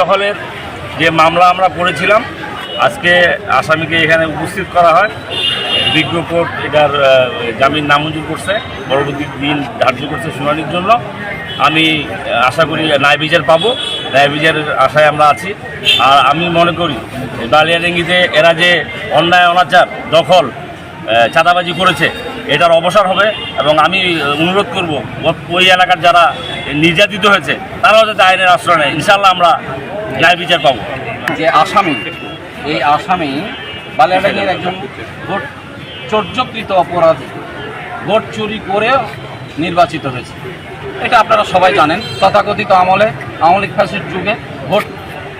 দখলের যে মামলা আমরা করেছিলাম, আজকে আসামিকে এখানে উপস্থিত করা হয়। বিজ্ঞ কোর্ট এটার জামিন নামঞ্জুর করছে, পরবর্তী দিন ধার্য করছে শুনানির জন্য। আমি আশা করি ন্যায় বিচার পাবো, ন্যায় বিচারের আশায় আমরা আছি। আর আমি মনে করি বালিয়াডেঙ্গিতে এরা যে অন্যায়, অনাচার, দখল চাঁদাবাজি করেছে, এটার অবসর হবে। এবং আমি অনুরোধ করব ওই এলাকার যারা নির্যাতিত হয়েছে, তারাও যাতে আইনের আশ্রয় নেয়। ইনশাল্লাহ আমরা ন্যায় বিচার পাবো। যে আসামি, এই আসামি বালিয়াডাঙ্গির একজন ভোট চর্যকৃত অপরাধী ভোট চুরি করে নির্বাচিত হয়েছে। এটা আপনারা সবাই জানেন। তথাকথিত আমলে আওয়ামী লীগ ফাঁসির যুগে ভোট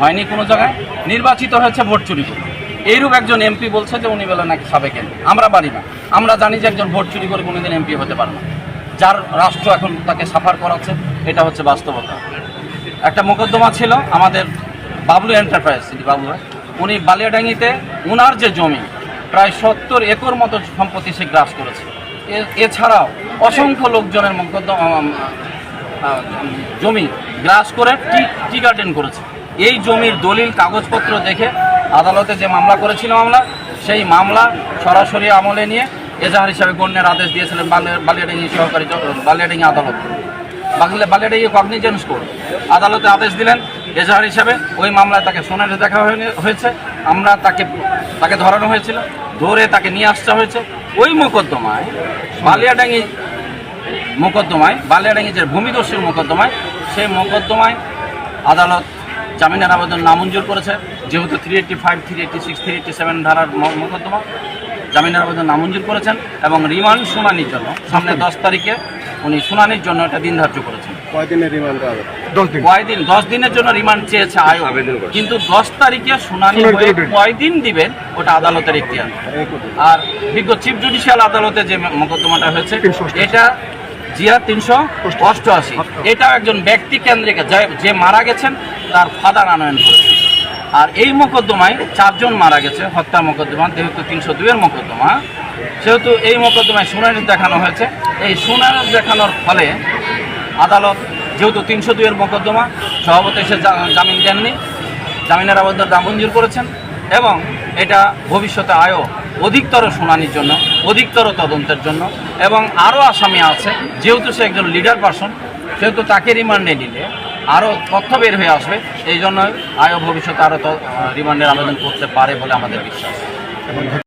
হয়নি কোনো জায়গায়, নির্বাচিত হয়েছে ভোট চুরি করে। এইরূপ একজন এমপি বলছে যে উনি বলে নাকি সাবেক আমরা পারি না। আমরা জানি যে একজন ভোট চুরি করে কোনোদিন এমপি হতে পারে না। যার রাষ্ট্র এখন তাকে সাফার করাচ্ছে, এটা হচ্ছে বাস্তবতা। একটা মোকদ্দমা ছিল আমাদের বাবলু এন্টারপ্রাইজ বাবলু। উনি বালিয়াডাঙ্গিতে উনার যে জমি, প্রায় সত্তর একর মতো সম্পত্তি সে গ্রাস করেছে। এছাড়াও অসংখ্য লোকজনের মোকদ্দমা জমি গ্রাস করে টি টি গার্ডেন করেছে। এই জমির দলিল, কাগজপত্র দেখে আদালতে যে মামলা করেছিল মামলা, সেই মামলা সরাসরি আমলে নিয়ে এজাহার হিসাবে গণ্যের আদেশ দিয়েছিলেন বালি- বালিয়াডাঙ্গি সহকারী বালিয়াডাঙ্গি আদালত। বাংলা বালিয়াডাঙ্গি কগনিজেন্স কোর্ট আদালতে আদেশ দিলেন এজাহার হিসাবে। ওই মামলায় তাকে সোনারে দেখা হয়েছে। আমরা তাকে তাকে ধরানো হয়েছিল। ধরে তাকে নিয়ে আসতে হয়েছে। ওই মোকদ্দমায়, বালিয়াডাঙ্গি মোকদ্দমায়, বালিয়াডাঙ্গি যে ভূমিদস্যুর মোকদ্দমায় সেই মোকদ্দমায় আদালত জামিনের আবেদন নামঞ্জুর করেছে। যেহেতু three eighty five three eighty six three eighty seven ধারার মোকদ্দমা জামিনের আবেদন নামঞ্জুর করেছেন এবং রিমান্ড শুনানির জন্য সামনে দশ তারিখে উনি শুনানির জন্য একটা দিন ধার্য করেছেন। কয়দিনের রিমান্ড হবে? কয়দিন দশ দিনের জন্য রিমান্ড চেয়েছে আয়োগ কিন্তু দশ তারিখে শুনানি হয়ে কয়দিন দিবেন ওটা আদালতের ইখতিয়ার। আর বিজ্ঞ চিফ জুডিশিয়াল আদালতে যে মোকদ্দমাটা হয়েছে এটা জিয়া তিনশো অষ্টআশি। এটাও একজন ব্যক্তি কেন্দ্রিক যে- যে মারা গেছেন তার ফাদার আনয়ন করেছেন। আর এই মোকদ্দমায় চারজন মারা গেছে, হত্যা মোকদ্দমা, যেহেতু তিনশো দুইয়ের মোকদ্দমা। সেহেতু এই মোকদ্দমায় শুনানি দেখানো হয়েছে। এই শুনানি দেখানোর ফলে আদালত যেহেতু তিনশো দুইয়ের মোকদ্দমা, সভাপতি এসে জামিন দেননি, জামিনের আবেদন নামঞ্জুর করেছেন এবং এটা ভবিষ্যতে আয়ও অধিকতর শুনানির জন্য, অধিকতর তদন্তের জন্য এবং আরও আসামি আছে, যেহেতু সে একজন লিডার পারসন সেহেতু তাকে রিমান্ডে নিলে আরও তথ্য বের হয়ে আসবে। এই জন্য আয়ও ভবিষ্যতে আরও রিমান্ডের আবেদন করতে পারে বলে আমাদের বিশ্বাস।